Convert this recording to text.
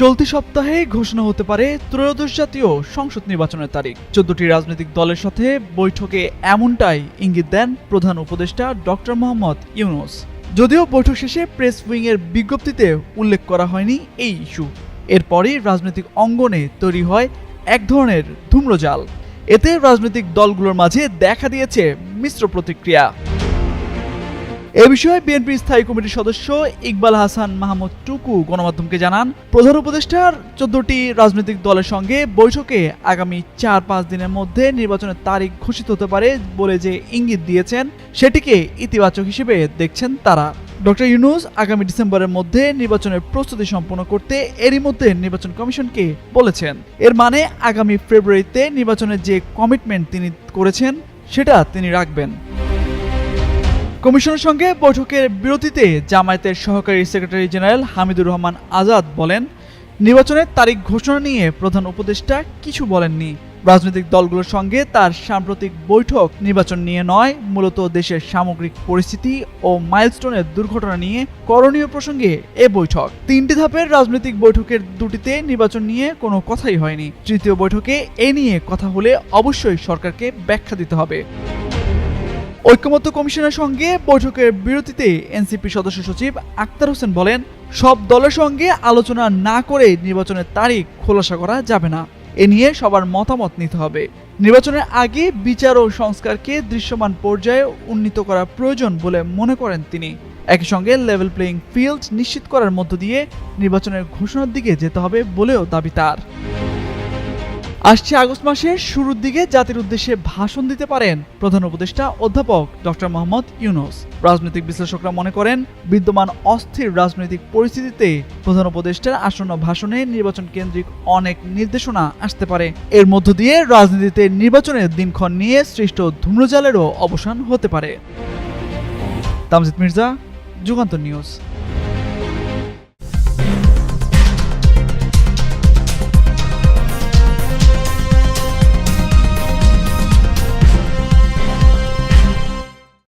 চলতি সপ্তাহে ঘোষণা হতে পারে ত্রয়োদশ জাতীয় সংসদ নির্বাচনের তারিখ। চোদ্দটি রাজনৈতিক দলের সাথে বৈঠকে এমনটাই ইঙ্গিত দেন প্রধান উপদেষ্টা ডক্টর মোহাম্মদ ইউনুস। যদিও বৈঠক শেষে প্রেস উইংয়ের বিজ্ঞপ্তিতে উল্লেখ করা হয়নি এই ইস্যু। এরপরই রাজনৈতিক অঙ্গনে তৈরি হয় এক ধরনের ধূম্রজাল। এতে রাজনৈতিক দলগুলোর মাঝে দেখা দিয়েছে মিশ্র প্রতিক্রিয়া। এ বিষয়ে বিএনপির স্থায়ী কমিটির সদস্য ইকবাল হাসান মাহমুদ টুকু গণমাধ্যমকে জানান। প্রধান উপদেষ্টার চোদ্দটি রাজনৈতিক দলের সঙ্গে বৈঠকে আগামী চার পাঁচ দিনের মধ্যে নির্বাচনের তারিখ ঘোষিত হতে পারে বলে যে ইঙ্গিত দিয়েছেন, সেটিকে ইতিবাচক হিসেবে দেখছেন তারা। ডক্টর ইউনুস আগামী ডিসেম্বরের মধ্যে নির্বাচনের প্রস্তুতি সম্পন্ন করতে এরই মধ্যে নির্বাচন কমিশনকে বলেছেন। এর মানে আগামী ফেব্রুয়ারিতে নির্বাচনের যে কমিটমেন্ট তিনি করেছেন, সেটা তিনি রাখবেন। কমিশনের সঙ্গে বৈঠকের বিরতিতে জামায়াতের সহকারী সেক্রেটারি জেনারেল হামিদুর রহমান আজাদ বলেন, নির্বাচনের তারিখ ঘোষণা নিয়ে প্রধান উপদেষ্টা কিছু বলেননি। রাজনৈতিক দলগুলোর সঙ্গে তার সাম্প্রতিক বৈঠক নির্বাচন নিয়ে নয়, মূলত দেশের সামগ্রিক পরিস্থিতি ও মাইলস্টোনের দুর্ঘটনা নিয়ে করণীয় প্রসঙ্গে এ বৈঠক। তিনটি ধাপের রাজনৈতিক বৈঠকের দুটিতে নির্বাচন নিয়ে কোনো কথাই হয়নি। তৃতীয় বৈঠকে এ নিয়ে কথা হলে অবশ্যই সরকারকে ব্যাখ্যা দিতে হবে। ঐক্যমত্য কমিশনের সঙ্গে বৈঠকের বিরতিতে এনসিপি সদস্য সচিব আক্তার হোসেন বলেন, সব দলের সঙ্গে আলোচনা না করে নির্বাচনের তারিখ খোলাসা করা যাবে না। এ নিয়ে সবার মতামত নিতে হবে। নির্বাচনের আগে বিচার ও সংস্কারকে দৃশ্যমান পর্যায়ে উন্নীত করা প্রয়োজন বলে মনে করেন তিনি। একই সঙ্গে লেভেল প্লেয়িং ফিল্ড নিশ্চিত করার মধ্য দিয়ে নির্বাচনের ঘোষণার দিকে যেতে হবে বলেও দাবি তার। আসছে আগস্ট মাসের শুরুর দিকে জাতির উদ্দেশ্যে ভাষণ দিতে পারেন প্রধান উপদেষ্টা অধ্যাপক ডক্টর মোহাম্মদ ইউনুস। রাজনৈতিক বিশ্লেষকরা মনে করেন, বিদ্যমান অস্থির রাজনৈতিক পরিস্থিতিতে প্রধান উপদেষ্টার আসন্ন ভাষণে নির্বাচন কেন্দ্রিক অনেক নির্দেশনা আসতে পারে। এর মধ্য দিয়ে রাজনীতিতে নির্বাচনের দিনক্ষণ নিয়ে সৃষ্ট ধূম্রজালেরও অবসান হতে পারে। তামজিদ মির্জা, যুগান্তর নিউজ।